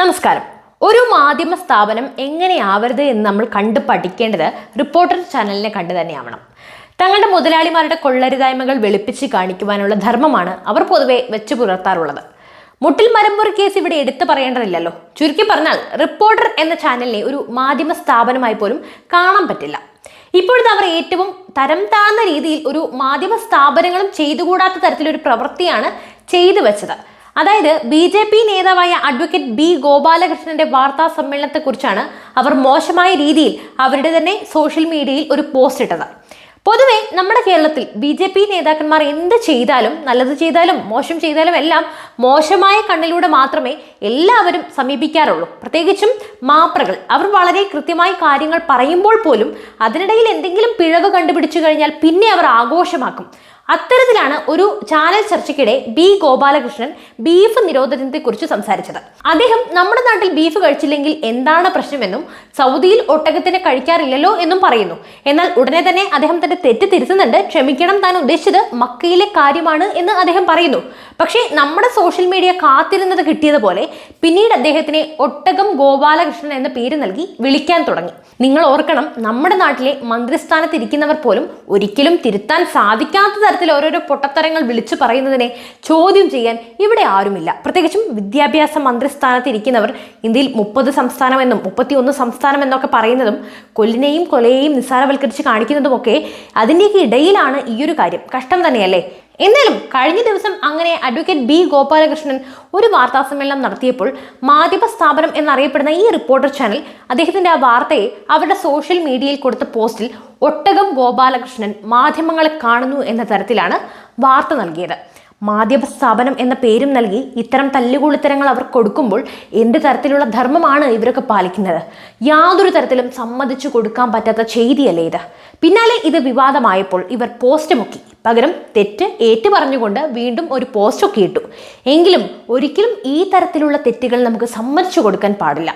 നമസ്കാരം. ഒരു മാധ്യമ സ്ഥാപനം എങ്ങനെയാവരുത് എന്ന് നമ്മൾ കണ്ട് പഠിക്കേണ്ടത് റിപ്പോർട്ടർ ചാനലിനെ കണ്ട് തന്നെയാവണം. തങ്ങളുടെ മുതലാളിമാരുടെ കൊള്ളരുതായ്മകൾ വെളുപ്പിച്ച് കാണിക്കുവാനുള്ള ധർമ്മമാണ് അവർ പൊതുവെ വെച്ചു പുലർത്താറുള്ളത്. മുട്ടിൽ മരമ്പൂർ കേസ് ഇവിടെ എടുത്തു പറയേണ്ടതില്ലല്ലോ. ചുരുക്കി പറഞ്ഞാൽ റിപ്പോർട്ടർ എന്ന ചാനലിനെ ഒരു മാധ്യമ സ്ഥാപനമായി പോലും കാണാൻ പറ്റില്ല. ഇപ്പോഴത്തെ അവർ ഏറ്റവും തരം താഴ്ന്ന രീതിയിൽ ഒരു മാധ്യമ സ്ഥാപനങ്ങളും ചെയ്തുകൂടാത്ത തരത്തിലൊരു പ്രവൃത്തിയാണ് ചെയ്തു വെച്ചത്. അതായത് ബി ജെ പി നേതാവായ അഡ്വക്കേറ്റ് ബി ഗോപാലകൃഷ്ണന്റെ വാർത്താ സമ്മേളനത്തെക്കുറിച്ചാണ് അവർ മോശമായ രീതിയിൽ അവരുടെ തന്നെ സോഷ്യൽ മീഡിയയിൽ ഒരു പോസ്റ്റ് ഇട്ടത്. പൊതുവെ നമ്മുടെ കേരളത്തിൽ ബി ജെ പി നേതാക്കന്മാർ എന്ത് ചെയ്താലും നല്ലത് ചെയ്താലും മോശം ചെയ്താലും എല്ലാം മോശമായ കണ്ണിലൂടെ മാത്രമേ എല്ലാവരും സമീപിക്കാറുള്ളൂ. പ്രത്യേകിച്ചും മാപ്രകൾ. അവർ വളരെ കൃത്യമായി കാര്യങ്ങൾ പറയുമ്പോൾ പോലും അതിനിടയിൽ എന്തെങ്കിലും പിഴവ് കണ്ടുപിടിച്ചു കഴിഞ്ഞാൽ പിന്നെ അവർ ആഘോഷമാക്കും. അത്തരത്തിലാണ് ഒരു ചാനൽ ചർച്ചയ്ക്കിടെ ബി ഗോപാലകൃഷ്ണൻ ബീഫ് നിരോധനത്തെക്കുറിച്ച് സംസാരിച്ചത്. അദ്ദേഹം നമ്മുടെ നാട്ടിൽ ബീഫ് കഴിച്ചില്ലെങ്കിൽ എന്താണ് പ്രശ്നമെന്നും സൗദിയിൽ ഒട്ടകത്തിനെ കഴിക്കാറില്ലല്ലോ എന്നും പറയുന്നു. എന്നാൽ ഉടനെ തന്നെ അദ്ദേഹം തന്റെ തെറ്റ് തിരുത്തുന്നുണ്ട്. ക്ഷമിക്കണം താൻ ഉദ്ദേശിച്ചത് മക്കയിലെ കാര്യമാണ് എന്ന് അദ്ദേഹം പറയുന്നു. പക്ഷേ നമ്മുടെ സോഷ്യൽ മീഡിയ കാത്തിരുന്നത് കിട്ടിയതുപോലെ പിന്നീട് അദ്ദേഹത്തിനെ ഒട്ടകം ഗോപാലകൃഷ്ണൻ എന്ന പേര് നൽകി വിളിക്കാൻ തുടങ്ങി. നിങ്ങൾ ഓർക്കണം നമ്മുടെ നാട്ടിലെ മന്ത്രിസ്ഥാനത്തിരിക്കുന്നവർ പോലും ഒരിക്കലും തിരുത്താൻ സാധിക്കാത്ത തരത്തിൽ ഓരോരോ പൊട്ടത്തരങ്ങൾ വിളിച്ചു പറയുന്നതിനെ ചോദ്യം ചെയ്യാൻ ഇവിടെ ആരുമില്ല. പ്രത്യേകിച്ചും വിദ്യാഭ്യാസ മന്ത്രി സ്ഥാനത്ത് ഇരിക്കുന്നവർ ഇന്ത്യയിൽ മുപ്പത് സംസ്ഥാനമെന്നും മുപ്പത്തിയൊന്ന് സംസ്ഥാനം എന്നൊക്കെ പറയുന്നതും കൊല്ലിനെയും കൊലയെയും നിസ്സാരവൽക്കരിച്ച് കാണിക്കുന്നതുമൊക്കെ അതിന്റെയൊക്കെ ഇടയിലാണ് ഈ ഒരു കാര്യം. കഷ്ടം തന്നെയല്ലേ? എന്നാലും കഴിഞ്ഞ ദിവസം അങ്ങനെ അഡ്വക്കേറ്റ് ബി ഗോപാലകൃഷ്ണൻ ഒരു വാർത്താസമ്മേളനം നടത്തിയപ്പോൾ മാധ്യമ സ്ഥാപനം എന്നറിയപ്പെടുന്ന ഈ റിപ്പോർട്ടർ ചാനൽ അദ്ദേഹത്തിന്റെ ആ വാർത്തയെ അവരുടെ സോഷ്യൽ മീഡിയയിൽ കൊടുത്ത പോസ്റ്റിൽ ഒട്ടകം ഗോപാലകൃഷ്ണൻ മാധ്യമങ്ങളെ കാണുന്നു എന്ന തരത്തിലാണ് വാർത്ത നൽകിയത്. മാധ്യമ സ്ഥാപനം എന്ന പേരും നൽകി ഇത്തരം തല്ലുകൂളിത്തരങ്ങൾ അവർ കൊടുക്കുമ്പോൾ എന്ത് തരത്തിലുള്ള ധർമ്മമാണ് ഇവരൊക്കെ പാലിക്കുന്നത്? യാതൊരു തരത്തിലും സമ്മതിച്ചു കൊടുക്കാൻ പറ്റാത്ത ചെയ്തിയല്ലേ ഇത്? പിന്നാലെ ഇത് വിവാദമായപ്പോൾ ഇവർ പോസ്റ്റ് മുക്കി. പകരം തെറ്റ് ഏറ്റു പറഞ്ഞുകൊണ്ട് വീണ്ടും ഒരു പോസ്റ്റൊക്കെ ഇട്ടു. എങ്കിലും ഒരിക്കലും ഈ തരത്തിലുള്ള തെറ്റുകൾ നമുക്ക് സമ്മതിച്ചു കൊടുക്കാൻ പാടില്ല.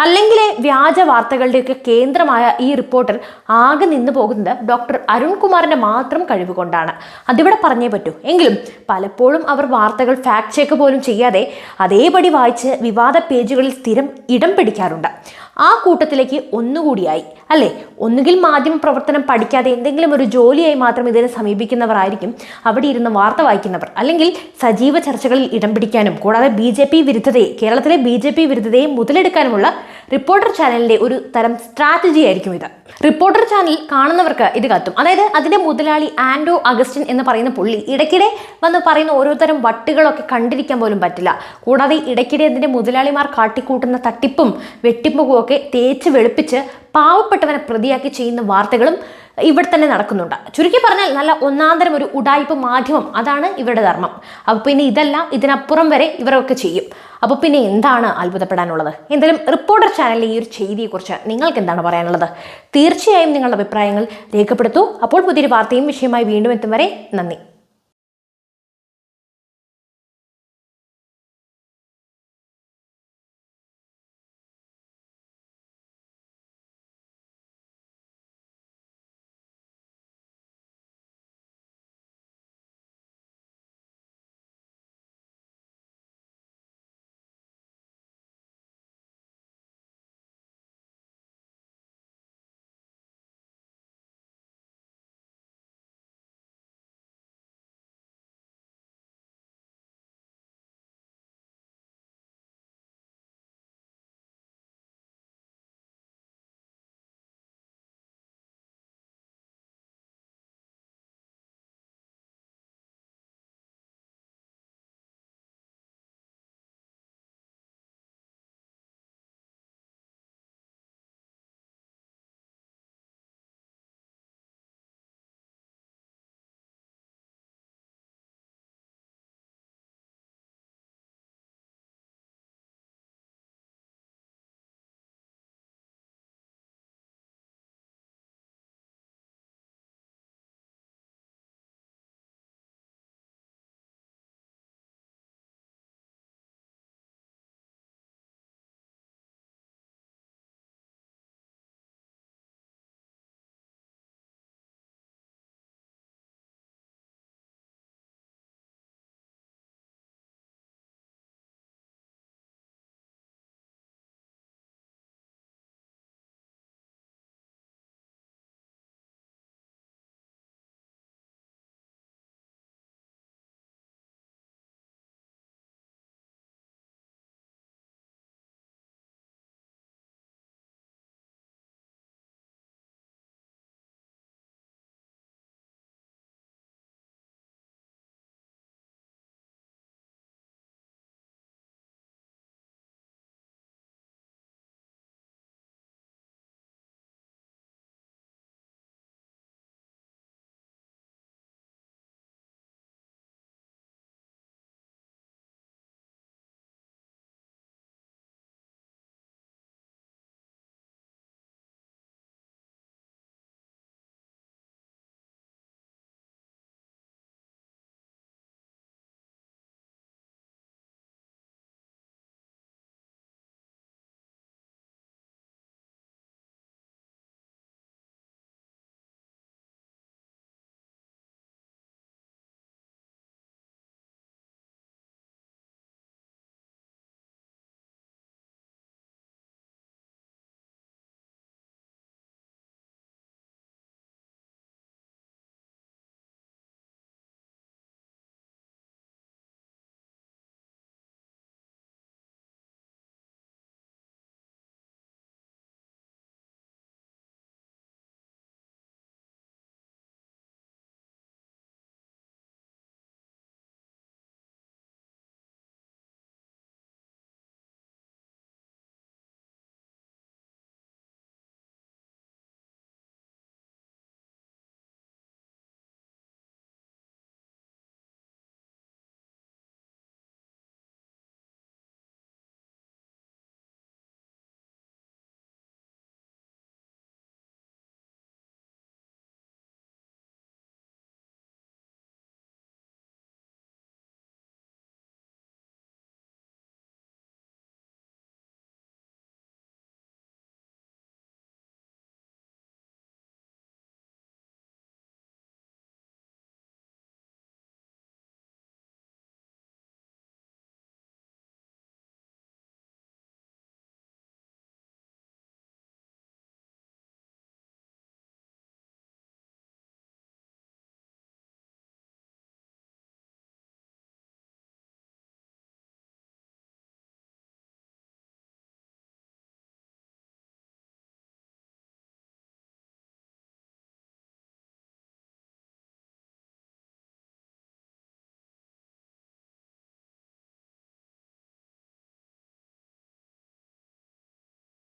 അല്ലെങ്കിൽ വ്യാജ വാർത്തകളുടെയൊക്കെ കേന്ദ്രമായ ഈ റിപ്പോർട്ടർ ആകെ നിന്ന് പോകുന്നത് ഡോക്ടർ അരുൺകുമാറിന്റെ മാത്രം കഴിവുകൊണ്ടാണ് അതിവിടെ പറഞ്ഞേ പറ്റൂ. എങ്കിലും പലപ്പോഴും അവർ വാർത്തകൾ ഫാക്ട് ചെക്ക് പോലും ചെയ്യാതെ അതേപടി വായിച്ച് വിവാദ പേജുകളിൽ സ്ഥിരം ഇടം പിടിക്കാറുണ്ട്. ആ കൂട്ടത്തിലേക്ക് ഒന്നുകൂടിയായി. അല്ലേ? ഒന്നുകിൽ മാധ്യമ പ്രവർത്തനം പഠിക്കാതെ എന്തെങ്കിലും ഒരു ജോലിയായി മാത്രം ഇതിനെ സമീപിക്കുന്നവരായിരിക്കും അവിടെ ഇരുന്ന് വാർത്ത വായിക്കുന്നവർ. അല്ലെങ്കിൽ സജീവ ചർച്ചകളിൽ ഇടം പിടിക്കാനും കൂടാതെ ബി വിരുദ്ധതയെ കേരളത്തിലെ ബി വിരുദ്ധതയെ മുതലെടുക്കാനുമുള്ള റിപ്പോർട്ടർ ചാനലിന്റെ ഒരു തരം സ്ട്രാറ്റജി ആയിരിക്കും ഇത്. റിപ്പോർട്ടർ ചാനൽ കാണുന്നവർക്ക് ഇത് കത്തും അതായത് അതിന്റെ മുതലാളി ആൻഡോ അഗസ്റ്റിൻ എന്ന് പറയുന്ന പുള്ളി ഇടയ്ക്കിടെ വന്ന് പറയുന്ന ഓരോതരം വട്ടുകളൊക്കെ കണ്ടിരിക്കാൻ പോലും പറ്റില്ല. കൂടാതെ ഇടയ്ക്കിടെ അതിന്റെ മുതലാളിമാർ കാട്ടിക്കൂട്ടുന്ന തട്ടിപ്പും വെട്ടിപ്പും ഒക്കെ തേച്ച് വെളുപ്പിച്ച് പാവപ്പെട്ടവനെ പ്രതിയാക്കി ചെയ്യുന്ന വാർത്തകളും ഇവിടെ തന്നെ നടക്കുന്നുണ്ട്. ചുരുക്കി പറഞ്ഞാൽ നല്ല ഒന്നാന്തരം ഒരു ഉടായ്പ മാധ്യമം അതാണ് ഇവരുടെ ധർമ്മം. അപ്പോൾ പിന്നെ ഇതെല്ലാം ഇതിനപ്പുറം വരെ ഇവരൊക്കെ ചെയ്യും. അപ്പോൾ പിന്നെ എന്താണ് അത്ഭുതപ്പെടാനുള്ളത്? എന്തായാലും റിപ്പോർട്ടർ ചാനലിലെ ഈ ഒരു ചെയ്തിയെക്കുറിച്ച് നിങ്ങൾക്ക് എന്താണ് പറയാനുള്ളത്? തീർച്ചയായും നിങ്ങളുടെ അഭിപ്രായങ്ങൾ രേഖപ്പെടുത്തൂ. അപ്പോൾ പുതിയൊരു വാർത്തയും വിഷയമായി വീണ്ടും എത്തും വരെ നന്ദി.